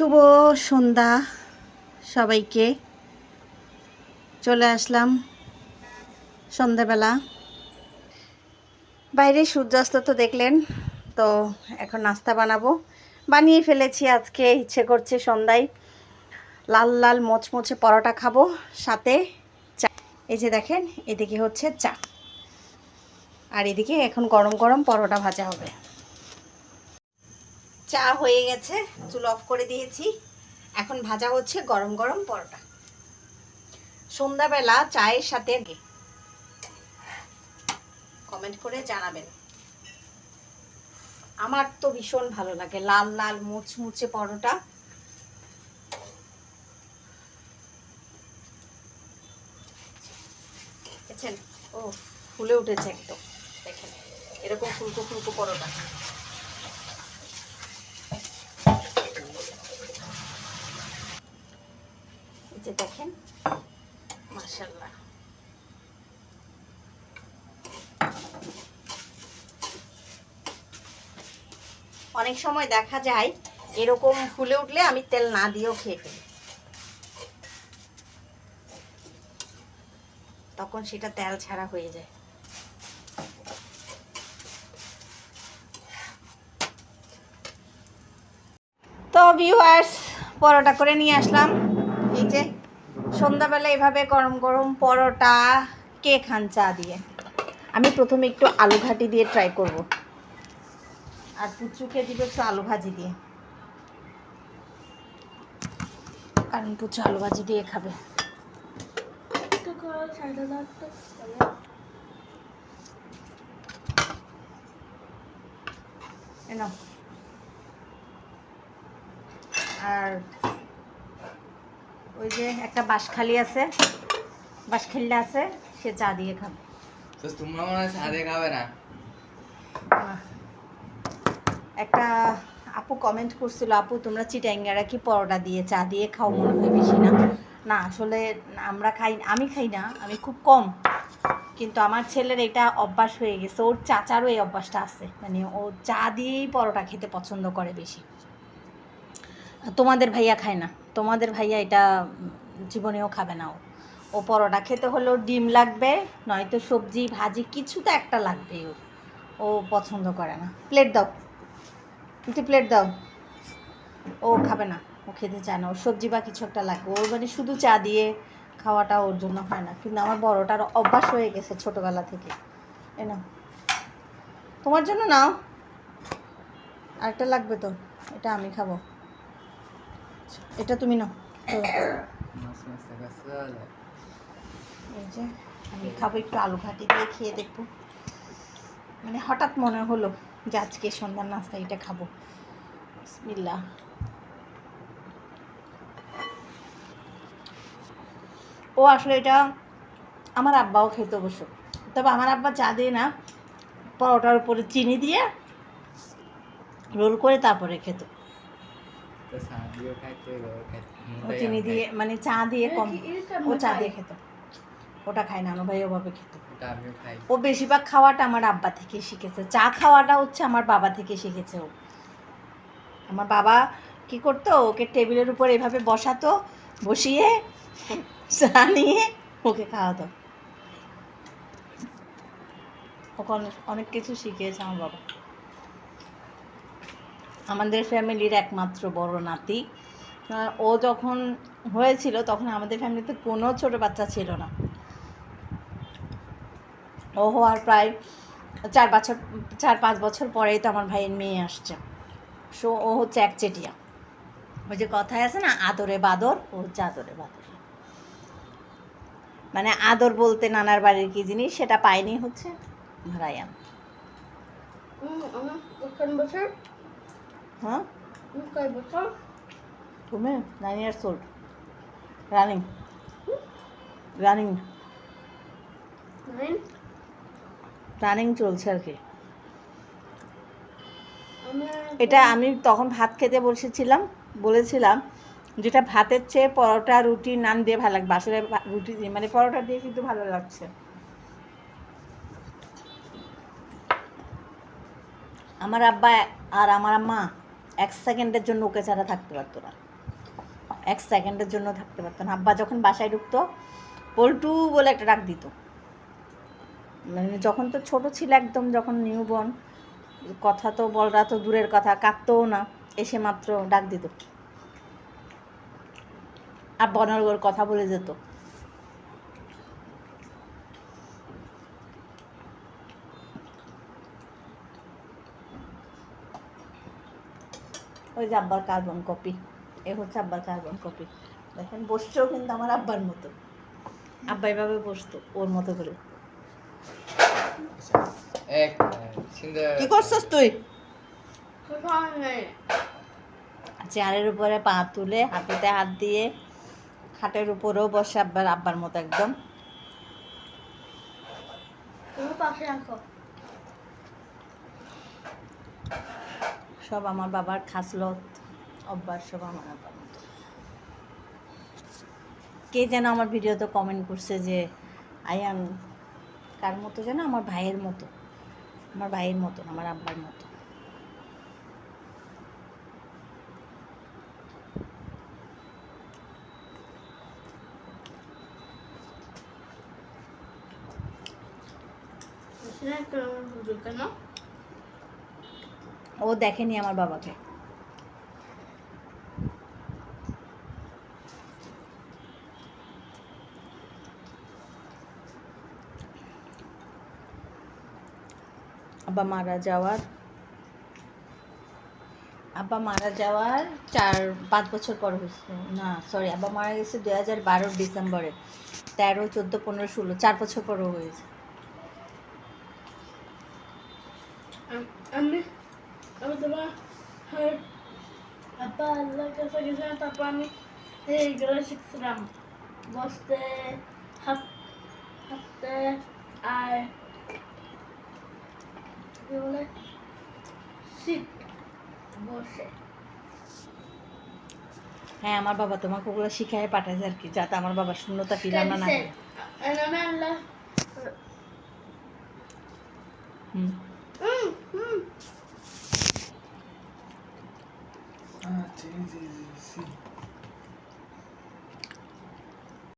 শুভ সন্ধ্যা সবাইকে। চলে আসলাম সন্ধ্যাবেলা। বাইরে সূর্যাস্ত তো দেখলেন, তো এখন নাস্তা বানাবো। বানিয়ে ফেলেছি আজকে, ইচ্ছে করছে সন্ধ্যায়। লাল লাল মোচমোচে পরোটা খাব, সাথে চা। এই যে দেখেন, এদিকে হচ্ছে চা। আর এদিকে এখন গরম গরম পরোটা ভাজা হবে। চা হয়ে গেছে, চুল অফ করে দিয়েছি। এখন ভাজা হচ্ছে গরম গরম পরোটা। সন্ধ্যাবেলা চায়ের সাথে কমেন্ট করে জানাবেন। আমার তো ভীষণ ভালো লাগে, লাল লাল মুচমুচে পরোটা। ও, ফুলে উঠেছে একদম। দেখেন, এরকম ফুলকো ফুলকো পরোটা। দেখেন। মাশাল্লাহ অনেক সময় দেখা যায়, এরকম ফুলে উঠলে আমি তেল না দিয়েও খেয়ে ফেলি। তখন সেটা তেল ছাড়া হয়ে যায়। তো ভিউয়ার্স পরোটা করে নিয়ে আসলাম। এই যে সন্ধ্যাবেলা এভাবে গরম গরম পরোটা কে খান চা দিয়ে। আমি প্রথমে একটু আলু ঘাটি দিয়ে ট্রাই করব। আর পুচুকে দিব একটু আলু ভাজি দিয়ে। কারণ পুচু আলু ভাজি দিয়ে খাবে। আর ওই যে একটা বাঁশখালি আছে বাঁশখালিটা আছে সে চা দিয়ে খাবে। তো তোমরা মনে হয় সাদে খাবে না? একটা আপু কমেন্ট করছিল আপু তোমরা চিটাঙ্গারা কি পরোটা দিয়ে চা দিয়ে খাও মনে হয় বেশি না? না আসলে আমরা খাই আমি খাই না আমি খুব কম। কিন্তু আমার ছেলের এটা অভ্যাস হয়ে গেছে ওর চাচারও এই অভ্যাসটা আছে। মানে ও চা দিয়েই পরোটা খেতে পছন্দ করে বেশি। তোমাদের ভাইয়া খায় না? তোমাদের ভাইয়া এটা জীবনেও খাবে না ও। পরোটা খেতে হলেও ডিম লাগবে, নয়তো সবজি, ভাজি, কিছু তো একটা লাগবে ওর। ও পছন্দ করে না। প্লেট দাও। একটু প্লেট দাও। ও খাবে না, ও খেতে চায় না। ওর সবজি বা কিছু একটা লাগবে। ওর মানে শুধু চা দিয়ে খাওয়াটা ওর জন্য হয় না। কিন্তু আমার বড়টার অভ্যাস হয়ে গেছে ছোটোবেলা থেকে। এ না তোমার জন্য নাও। আরেকটা লাগবে তো। এটা আমি খাব। এটা তুমি নাও। এই যে, আমি খাব একটু আলু ঘাটি দিয়ে খেয়ে দেখব। মানে হঠাৎ মনে হলো যে আজকে সন্ধ্যার নাস্তা, এটা খাব। বিসমিল্লাহ। ও আসলে এটা আমার আব্বাও খেতে অবশ্য। তবে আমার আব্বা চা দিয়ে না, পরোটার উপরে চিনি দিয়ে, রোল করে তারপরে খেত। ও চিনি দিয়ে মানে চা দিয়ে কম। ও চা দিয়ে খেত। ওটা খায় না আমার ভাই ওভাবে খেত। ওটা ও বেশিরভাগ খাওয়াটা আমার আব্বা থেকে শিখেছে। চা খাওয়াটা হচ্ছে আমার বাবা থেকে শিখেছে ও। আমার বাবা কি করতো ওকে টেবিলের উপর এভাবে বসাতো বসিয়ে চা নিয়ে ওকে খাওয়াতো। ওকে অনেক অনেক কিছু শিখিয়েছে আমার বাবা। আমাদের ফ্যামিলির একমাত্র বড় নাতি। ও যখন হয়েছিল তখন আমাদের ফ্যামিলিতে কোনো ছোট বাচ্চা ছিল না। ও হওয়ার প্রায় চার বছর, চার পাঁচ বছর পরেই তো আমার ভাইয়ের মেয়ে আসছে। সো ও হচ্ছে একচেটিয়া। ওই যে কথায় আছে না, আদরে বাদর, ও হচ্ছে আদরে বাদর। মানে আদর বলতে নানার বাড়ির কি জিনিস সেটা পায়নি হচ্ছে রায়ান। বছর? হ্যাঁ? Years old running running running চলছে আর কি। এটা আমি তখন ভাত খেতে বসেছিলাম বলেছিলাম যেটা ভাতের চেয়ে পরোটা রুটি নান দিয়ে ভালো লাগবে আসলে ভা- রুটি দিয়ে মানে পরোটা দিয়ে কিন্তু ভালো লাগছে। আমার আব্বা আর আমার আম্মা এক সেকেন্ডের জন্য ওকে ছাড়া থাকতে পারতো না। এক সেকেন্ডের জন্য থাকতে পারতো না। আব্বা যখন বাসায় ঢুকতো, পল্টু বলে একটা ডাক দিত। মানে যখন তো ছোট ছিল একদম, যখন নিউবর্ন কথা তো বলরা তো দূরের কথা, কাঁদতও না, এসে মাত্র ডাক দিত। আর বনর্গর কথা বলে যেত। ওই যে আব্বার কার্বন কপি এ হচ্ছে আব্বার কার্বন কপি দেখেন বসছেও কিন্তু আমার আব্বার মতো। আব্বা এভাবে বসতো ওর মতো করে। কি করছিস তুই? চেয়ারের উপরে পা তুলে হাঁটুতে হাত দিয়ে খাটের উপরেও বসে আব্বার আব্বার মতো একদম। তুমি পাশে রাখো। সব আমার বাবার খাসলত অভ্যাস সব আমার আব্বার মতো। কে যেন আমার ভিডিওতে কমেন্ট করছে যে, আয়ান, কার মতো যেন? আমার ভাইয়ের মতো। আমার ভাইয়ের মতন আমার আব্বার মতো। কেন? ও দেখেনি আমার বাবাকে। আব্বা মারা যাওয়ার আব্বা মারা যাওয়ার চার, পাঁচ বছর পর হয়েছে। না সরি আব্বা মারা গেছে দুই হাজার বারোর ডিসেম্বরে। তেরো, চোদ্দ, পনেরো, ষোলো, চার বছর পরও হয়েছে। আম- আমি তোমার হ্যাঁ আপা আল্লাহর কাছে গেছিলাম তারপর আমি এইগুলো শিখছিলাম বসতে হাত হাঁটতে আর কি বলে সিট বসে হ্যাঁ আমার বাবা তোমাকে ওগুলো শিখাই পাঠাইছে আর কি যাতে আমার বাবা শূন্যতা ফিল আমরা না হুম। sí, sí.